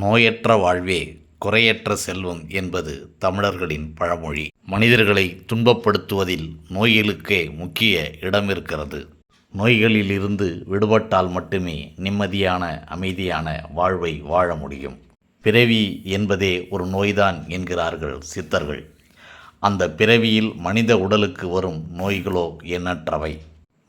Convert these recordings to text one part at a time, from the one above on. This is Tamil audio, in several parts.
நோயற்ற வாழ்வே குறையற்ற செல்வம் என்பது தமிழர்களின் பழமொழி. மனிதர்களை துன்பப்படுத்துவதில் நோய்களுக்கே முக்கிய இடம் இருக்கிறது நோய்களிலிருந்து விடுபட்டால் மட்டுமே நிம்மதியான அமைதியான வாழ்வை வாழ முடியும். பிறவி என்பதே ஒரு நோய்தான் என்கிறார்கள் சித்தர்கள். அந்த பிறவியில் மனித உடலுக்கு வரும் நோய்களோ எண்ணற்றவை.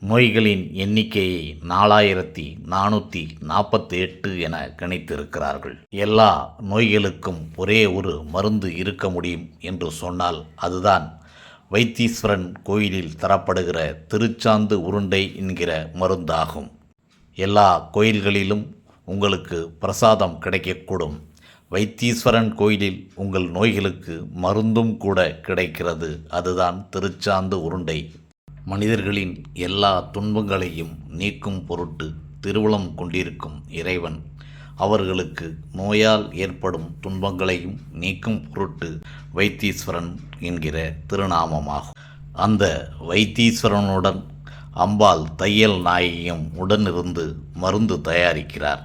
நோய்களின் எண்ணிக்கையை நாலாயிரத்தி நானூற்றி நாற்பத்தி எட்டு என கணித்திருக்கிறார்கள். எல்லா நோய்களுக்கும் ஒரே ஒரு மருந்து இருக்க முடியும் என்று சொன்னால் அதுதான் வைத்தீஸ்வரன் கோயிலில் தரப்படுகிற திருச்சாந்து உருண்டை என்கிற மருந்தாகும். எல்லா கோயில்களிலும் உங்களுக்கு பிரசாதம் கிடைக்கக்கூடும். வைத்தீஸ்வரன் கோயிலில் உங்கள் நோய்களுக்கு மருந்தும் கூட கிடைக்கிறது. அதுதான் திருச்சாந்து உருண்டை. மனிதர்களின் எல்லா துன்பங்களையும் நீக்கும் பொருட்டு திருவுளம் கொண்டிருக்கும் இறைவன். அவர்களுக்கு நோயால் ஏற்படும் துன்பங்களையும் நீக்கும் பொருட்டு வைத்தீஸ்வரன் என்கிற திருநாமமாகும். அந்த வைத்தீஸ்வரனுடன் அம்பாள் தையல் நாயகியும் உடனிருந்து மருந்து தயாரிக்கிறார்.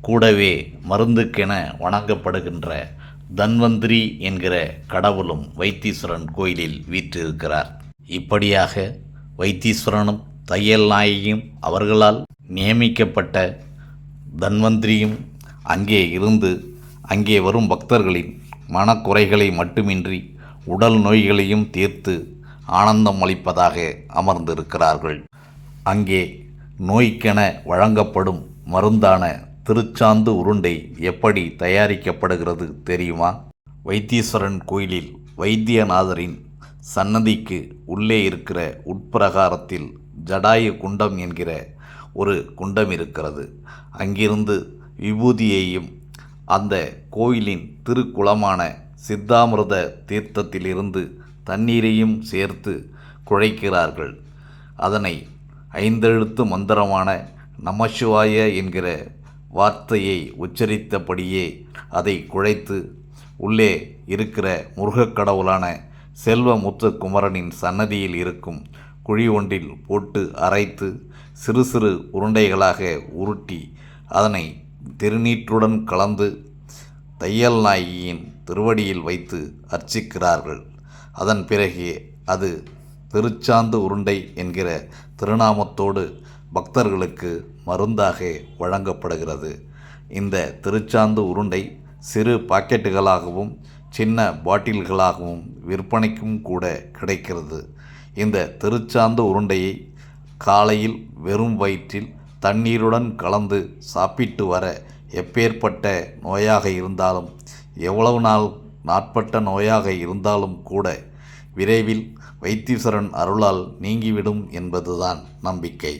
கூடவே மருந்துக்கென வணங்கப்படுகின்ற தன்வந்திரி என்கிற கடவுளும் வைத்தீஸ்வரன் கோயிலில் வீற்றிருக்கிறார். இப்படியாக வைத்தீஸ்வரனும் தையல் நாயகியும் அவர்களால் நியமிக்கப்பட்ட தன்வந்திரியும் அங்கே இருந்து அங்கே வரும் பக்தர்களின் மனக்குறைகளை மட்டுமின்றி உடல் நோய்களையும் தீர்த்து ஆனந்தம் அளிப்பதாக அமர்ந்திருக்கிறார்கள். அங்கே நோய்க்கென வழங்கப்படும் மருந்தான திருச்சாந்து உருண்டை எப்படி தயாரிக்கப்படுகிறது தெரியுமா? வைத்தீஸ்வரன் கோயிலில் வைத்தியநாதரின் சன்னதிக்கு உள்ளே இருக்கிற உட்பிரகாரத்தில் ஜடாயு குண்டம் என்கிற ஒரு குண்டம் இருக்கிறது. அங்கிருந்து விபூதியையும் அந்த கோயிலின் திருக்குளமான சித்தாமிரத தீர்த்தத்திலிருந்து தண்ணீரையும் சேர்த்து குழைக்கிறார்கள். அதனை ஐந்தெழுத்து மந்திரமான நமசிவாய என்கிற வார்த்தையை உச்சரித்தபடியே அதை குழைத்து உள்ளே இருக்கிற முருகக் கடவுளான செல்வமுத்து குமரனின் சன்னதியில் இருக்கும் குழி ஒன்றில் போட்டு அரைத்து சிறு சிறு உருண்டைகளாக உருட்டி அதனை திருநீற்றுடன் கலந்து தையல் நாயகியின் திருவடியில் வைத்து அர்ச்சிக்கிறார்கள். அதன் பிறகு அது திருச்சாந்து உருண்டை என்கிற திருநாமத்தோடு பக்தர்களுக்கு மருந்தாக வழங்கப்படுகிறது. இந்த திருச்சாந்து உருண்டை சிறு பாக்கெட்டுகளாகவும் சின்ன பாட்டில்களாகவும் விற்பனைக்கும் கூட கிடைக்கிறது. இந்த திருச்சாந்து உருண்டையை காலையில் வெறும் வயிற்றில் தண்ணீருடன் கலந்து சாப்பிட்டு வர எப்பேற்பட்ட நோயாக இருந்தாலும் எவ்வளவு நாள் நாட்பட்ட நோயாக இருந்தாலும் கூட விரைவில் வைத்தீஸ்வரன் அருளால் நீங்கிவிடும் என்பதுதான் நம்பிக்கை.